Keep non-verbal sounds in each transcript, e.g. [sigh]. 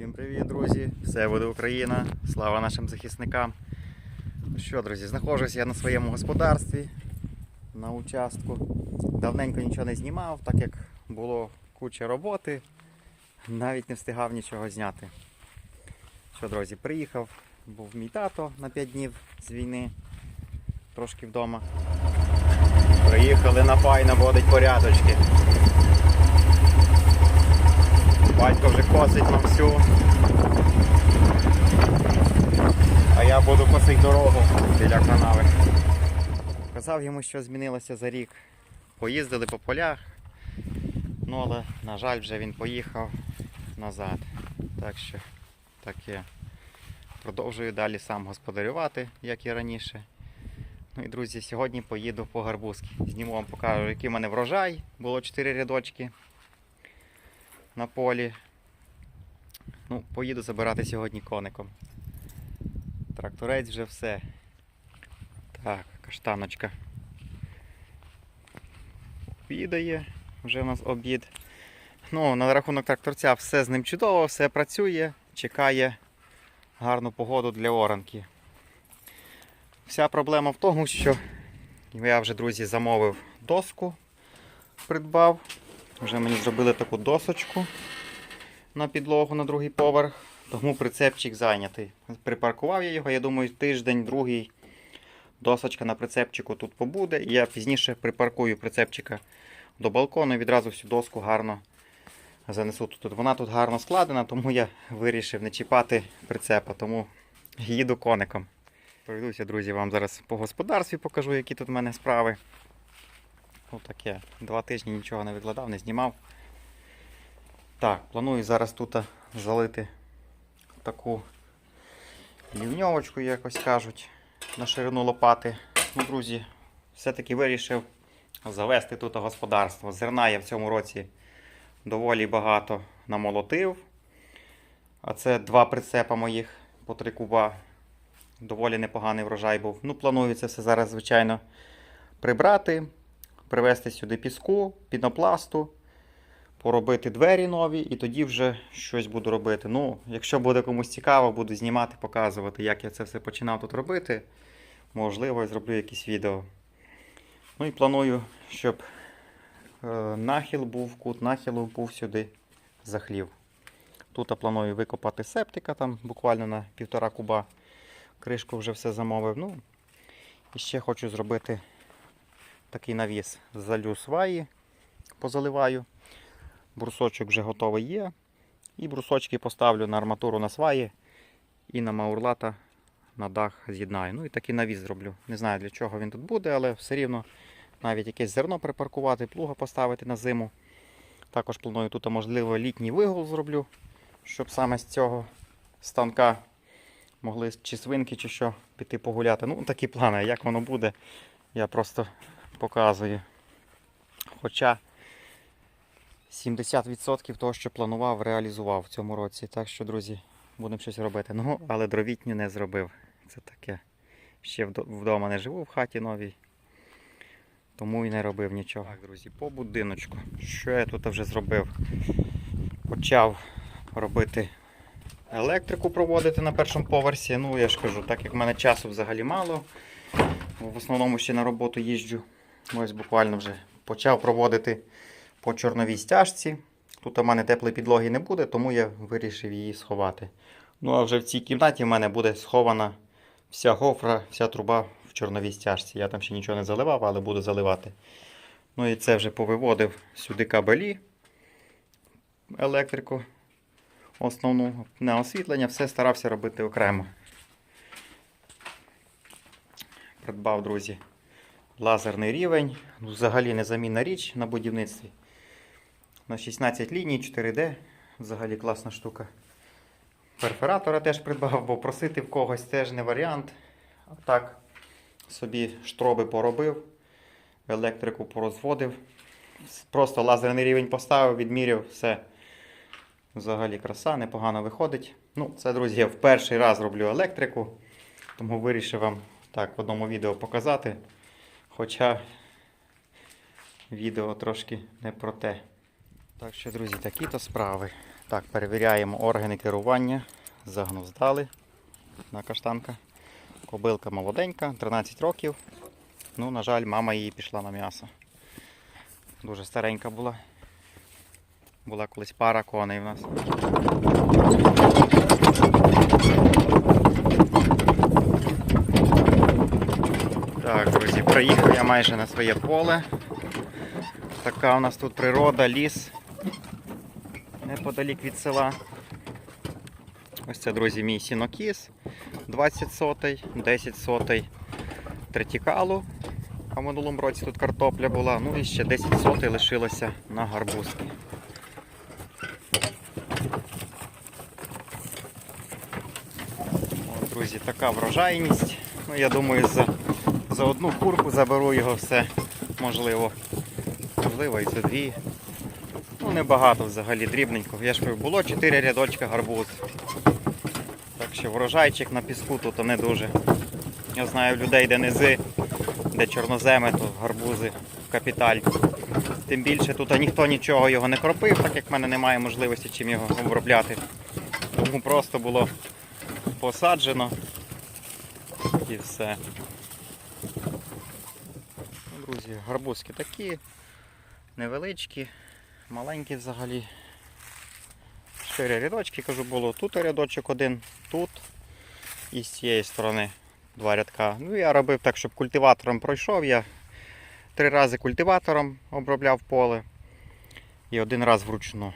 Привіт, друзі! Все буде Україна! Слава нашим захисникам! Ну що, друзі, знаходжусь я на своєму господарстві на участку. Давненько нічого не знімав, так як було куча роботи, навіть не встигав нічого зняти. Що, друзі, приїхав, був мій тато на 5 днів з війни, трошки вдома. Приїхали на пай наводить порядочки. Батько вже косить нам всю. А я буду косити дорогу біля канави. Казав йому, що змінилося за рік. Поїздили по полях. Ну але, на жаль, вже він поїхав назад. Так що таке. Продовжую далі сам господарювати, як і раніше. Ну і друзі, сьогодні поїду по гарбузки. Зніму вам покажу, який в мене врожай. Було 4 рядочки на полі. Ну, поїду забирати сьогодні коником. Тракторець вже все. Так, каштаночка. Обідає, вже у нас обід. Ну, на рахунок тракторця все з ним чудово, все працює, чекає гарну погоду для оранки. Вся проблема в тому, що я вже, друзі, замовив доску, придбав. Вже мені зробили таку досочку на підлогу на другий поверх, тому прицепчик зайнятий. Припаркував я його, я думаю, тиждень, другий досочка на прицепчику тут побуде. Я пізніше припаркую прицепчика до балкону і відразу всю доску гарно занесу тут. Вона тут гарно складена, тому я вирішив не чіпати прицепа, тому їду коником. Пройдуся, друзі, вам зараз по господарстві покажу, які тут в мене справи. Ну таке, два тижні нічого не викладав, не знімав. Так, планую зараз тут залити таку лівньовочку, якось кажуть, на ширину лопати. Ну, друзі, все-таки вирішив завести тут господарство. Зерна я в цьому році доволі багато намолотив. А це два прицепа моїх по три куба. Доволі непоганий врожай був. Ну, планую це все зараз, звичайно, прибрати привезти сюди піску, пінопласту, поробити двері нові і тоді вже щось буду робити. Ну, якщо буде комусь цікаво, буду знімати, показувати, як я це все починав тут робити. Можливо, я зроблю якісь відео. Ну і планую, щоб е, нахил був, кут нахилу був сюди захлів. Тут я планую викопати септика там буквально на півтора куба. Кришку вже все замовив. Ну, і ще хочу зробити такий навіс. Залю сваї, позаливаю. Брусочок вже готовий є. І брусочки поставлю на арматуру на сваї і на маурлата на дах з'єднаю. Ну і такий навіс зроблю. Не знаю для чого він тут буде, але все рівно навіть якесь зерно припаркувати, плуга поставити на зиму. Також планую тут, можливо, літній вигул зроблю, щоб саме з цього станка могли чи свинки, чи що піти погуляти. Ну, такі плани, як воно буде, я просто показую. Хоча 70% того, що планував, реалізував в цьому році. Так що, друзі, будемо щось робити. Ну, але дровітню не зробив. Це таке. Ще вдома не живу в хаті новій. Тому і не робив нічого. Так, друзі, по будиночку. Що я тут вже зробив? Почав робити електрику проводити на першому поверсі. Ну, я ж кажу, так як в мене часу взагалі мало. В основному ще на роботу їжджу. Ось буквально вже почав проводити по чорновій стяжці. Тут у мене теплої підлоги не буде, тому я вирішив її сховати. Ну а вже в цій кімнаті в мене буде схована вся гофра, вся труба в чорновій стяжці. Я там ще нічого не заливав, але буду заливати. Ну і це вже повиводив сюди кабелі, електрику основну на освітлення, все старався робити окремо. Придбав, друзі, лазерний рівень. Ну, Взагалі незамінна річ на будівництві. На 16 ліній, 4D. Взагалі класна штука. Перфоратора теж придбав, бо просити в когось теж не варіант. Так собі штроби поробив, електрику порозводив. Просто лазерний рівень поставив, відміряв, все. Взагалі краса, непогано виходить. Ну, це, друзі, я в перший раз роблю електрику, тому вирішив вам так в одному відео показати. Хоча відео трошки не про те. Так що, друзі, такі то справи. Так, перевіряємо органи керування. Загнув здали на каштанка. Кобилка молоденька, 13 років. Ну, на жаль, мама її пішла на м'ясо. Дуже старенька була. Була колись пара коней в нас. Так, друзі, приїхав я майже на своє поле. Така у нас тут природа, ліс. Неподалік від села. Ось це, друзі, мій сінокіс. 20 сотий, 10 сотий третікалу. А в минулому році тут картопля була. Ну і ще 10 сотий лишилося на гарбузки. Друзі, така врожайність. Ну, я думаю, за, за одну курку заберу його все. Можливо. Можливо, і за дві. Ну, небагато взагалі, дрібненько. Я ж було 4 рядочка гарбуз. Так що врожайчик на піску тут не дуже. Я знаю людей, де низи, де чорноземи, то гарбузи капіталь. Тим більше тут ніхто нічого його не кропив, так як в мене немає можливості чим його обробляти. Тому просто було посаджено і все. Друзі, гарбузки такі, невеличкі, маленькі взагалі. Чотири рядочки, кажу, було тут рядочок один, тут і з цієї сторони два рядка. Ну, я робив так, щоб культиватором пройшов. Я три рази культиватором обробляв поле і один раз вручну.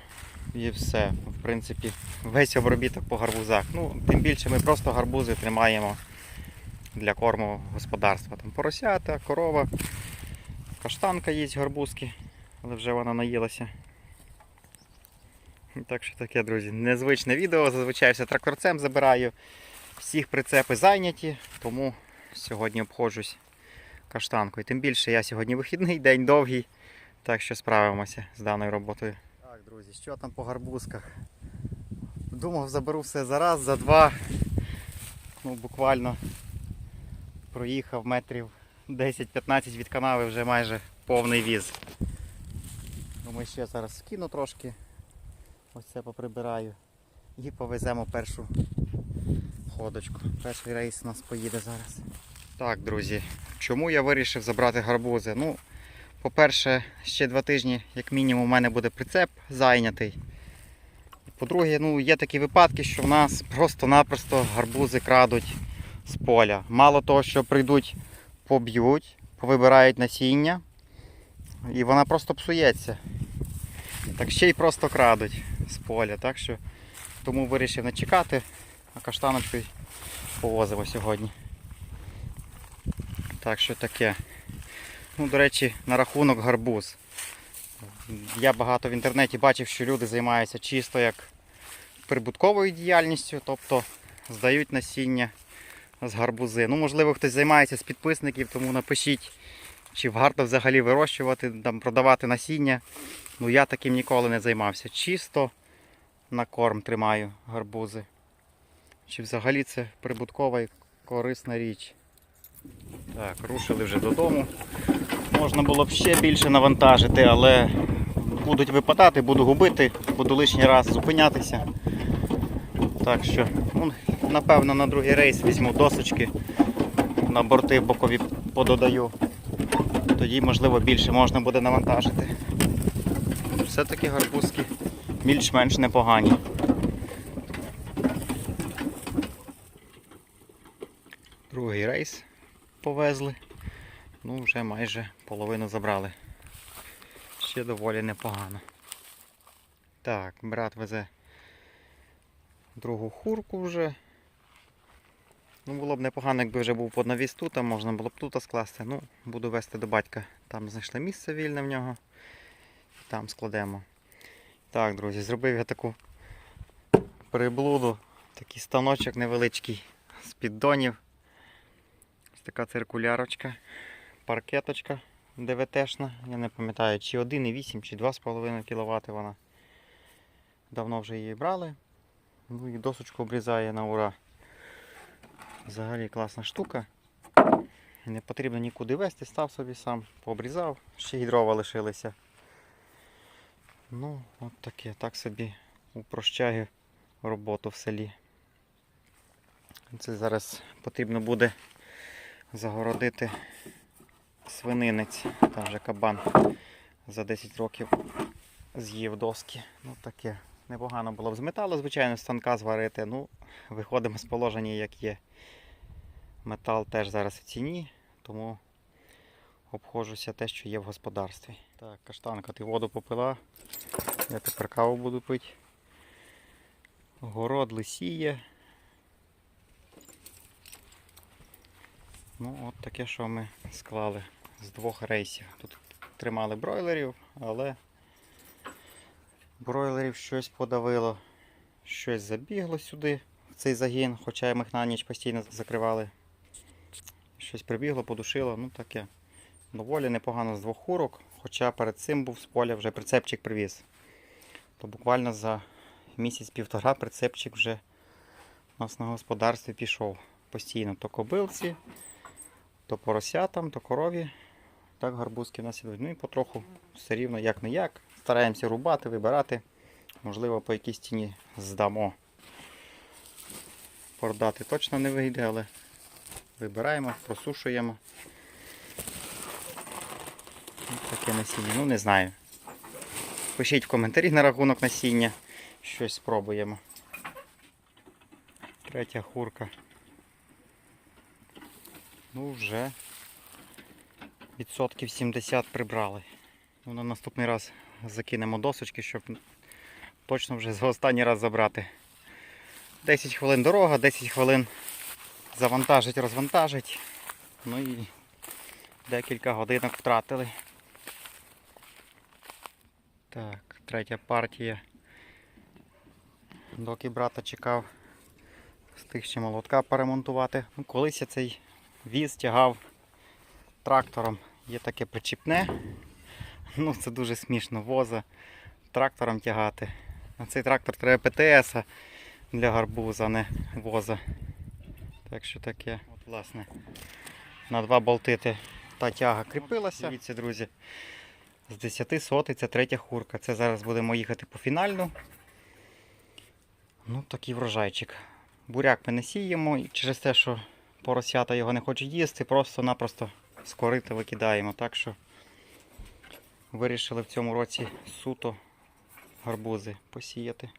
І все. В принципі, весь обробіток по гарбузах. Ну, тим більше ми просто гарбузи тримаємо для корму господарства. Там поросята, корова, каштанка їсть гарбузки, але вже вона наїлася. Так що таке, друзі, незвичне відео. Зазвичай все тракторцем забираю. Всіх прицепи зайняті, тому сьогодні обходжусь каштанкою. Тим більше я сьогодні вихідний, день довгий, так що справимося з даною роботою. Так, друзі, що там по гарбузках? Думав, заберу все за раз, за два. Ну, буквально проїхав метрів 10-15 від канави вже майже повний віз. Думаю, ще зараз скину трошки. Ось це поприбираю. І повеземо першу ходочку. Перший рейс у нас поїде зараз. Так, друзі, чому я вирішив забрати гарбузи? Ну, по-перше, ще два тижні, як мінімум, у мене буде прицеп зайнятий. По-друге, ну, є такі випадки, що в нас просто-напросто гарбузи крадуть з поля. Мало того, що прийдуть, поб'ють, повибирають насіння, і вона просто псується. Так ще й просто крадуть з поля. Так що тому вирішив не чекати, а каштаночкою повозимо сьогодні. Так що таке. Ну, до речі, на рахунок гарбуз. Я багато в інтернеті бачив, що люди займаються чисто як прибутковою діяльністю, тобто здають насіння з гарбузи. Ну, можливо, хтось займається з підписників, тому напишіть, чи варто взагалі вирощувати, там, продавати насіння. Ну я таким ніколи не займався. Чисто на корм тримаю гарбузи. Чи взагалі це прибуткова і корисна річ. Так, рушили вже додому. Можна було б ще більше навантажити, але будуть випадати, буду губити, буду лишній раз зупинятися. Так що, ну, напевно, на другий рейс візьму досочки, на борти бокові пододаю. Тоді, можливо, більше можна буде навантажити. Все-таки гарбузки більш-менш непогані. Другий рейс повезли. Ну, вже майже половину забрали. Ще доволі непогано. Так, брат везе другу хурку вже. Ну, було б непогано, якби вже був поднавіс тут, а можна було б тут скласти. Ну, буду вести до батька. Там знайшли місце вільне в нього. Там складемо. Так, друзі, зробив я таку приблуду, такий станочок невеличкий з піддонів. Ось така циркулярочка, паркеточка ДВТшна. Я не пам'ятаю, чи 1,8, чи 2,5 кВт вона. Давно вже її брали. Ну і досочку обрізає на ура. Взагалі класна штука. Не потрібно нікуди вести, став собі сам, пообрізав, ще й дрова лишилися. Ну, от таке, так собі упрощає роботу в селі. Це зараз потрібно буде загородити свининець. Там вже кабан за 10 років з'їв доски. Ну таке. Непогано було б з металу, звичайно, з станка зварити. Ну, виходимо з положення, як є. Метал теж зараз в ціні, тому обходжуся те, що є в господарстві. Так, каштанка, ти воду попила. Я тепер каву буду пити. Город лисіє. Ну, от таке, що ми склали з двох рейсів. Тут тримали бройлерів, але бройлерів щось подавило, щось забігло сюди, в цей загін, хоча ми їх на ніч постійно закривали. Щось прибігло, подушило, ну таке. Доволі непогано з двох курок, хоча перед цим був з поля вже прицепчик привіз. То буквально за місяць-півтора прицепчик вже у нас на господарстві пішов постійно. То кобилці, то поросятам, то корові. Так гарбузки в нас ідуть. Ну і потроху все рівно як не як. Стараємося рубати, вибирати. Можливо, по якійсь ціні здамо. Продати точно не вийде, але вибираємо, просушуємо. Ось таке насіння. Ну не знаю. Пишіть в коментарі на рахунок насіння. Щось спробуємо. Третя хурка. Ну вже відсотків 70 прибрали. Ну, на наступний раз закинемо досочки, щоб точно вже за останній раз забрати. 10 хвилин дорога, 10 хвилин завантажить, розвантажить. Ну і декілька годинок втратили. Так, третя партія. Доки брата чекав, встиг ще молотка поремонтувати. Ну, колись я цей віз тягав трактором. Є таке причіпне. [laughs] Ну, це дуже смішно. Воза трактором тягати. На цей трактор треба ПТС для гарбуза, а не воза. Так що таке. От, власне, на два болти та тяга кріпилася. Дивіться, друзі. З 10 сотий це третя хурка. Це зараз будемо їхати по фінальну. Ну, такий врожайчик. Буряк ми не сіємо і через те, що поросята його не хочуть їсти, просто-напросто з корити викидаємо. Так що вирішили в цьому році суто гарбузи посіяти.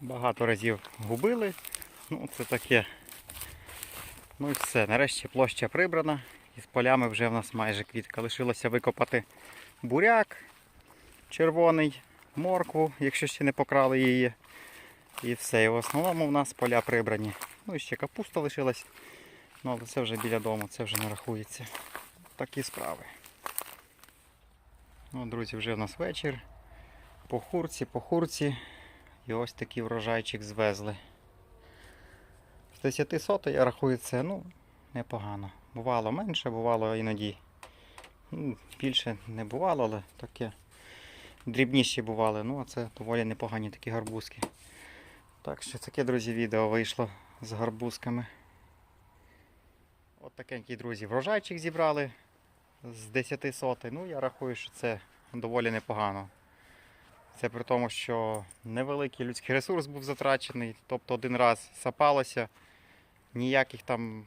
Багато разів губили. Ну, це таке. Ну і все. Нарешті площа прибрана. І з полями вже в нас майже квітка. Лишилося викопати буряк червоний, моркву, якщо ще не покрали її. І все. І в основному в нас поля прибрані. Ну і ще капуста лишилась. Ну, але це вже біля дому, це вже не рахується. Такі справи. Ну, друзі, вже в нас вечір. По хурці, по хурці. І ось такий врожайчик звезли. З 10 сотень я рахую це, ну, непогано. Бувало менше, бувало іноді. Ну, більше не бувало, але таке дрібніші бували. Ну, а це доволі непогані такі гарбузки. Так що таке, друзі, відео вийшло з гарбузками. От такенький, друзі, врожайчик зібрали з 10 сотень. Ну, я рахую, що це доволі непогано. Це при тому, що невеликий людський ресурс був затрачений, тобто один раз сапалося, ніяких там,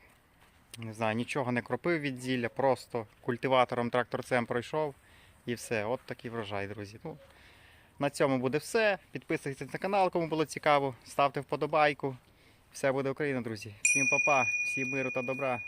не знаю, нічого не кропив від зілля, просто культиватором тракторцем пройшов і все. От такий врожай, друзі. Ну, на цьому буде все. Підписуйтесь на канал, кому було цікаво, ставте вподобайку. Все буде Україна, друзі. Всім па-па, всім миру та добра.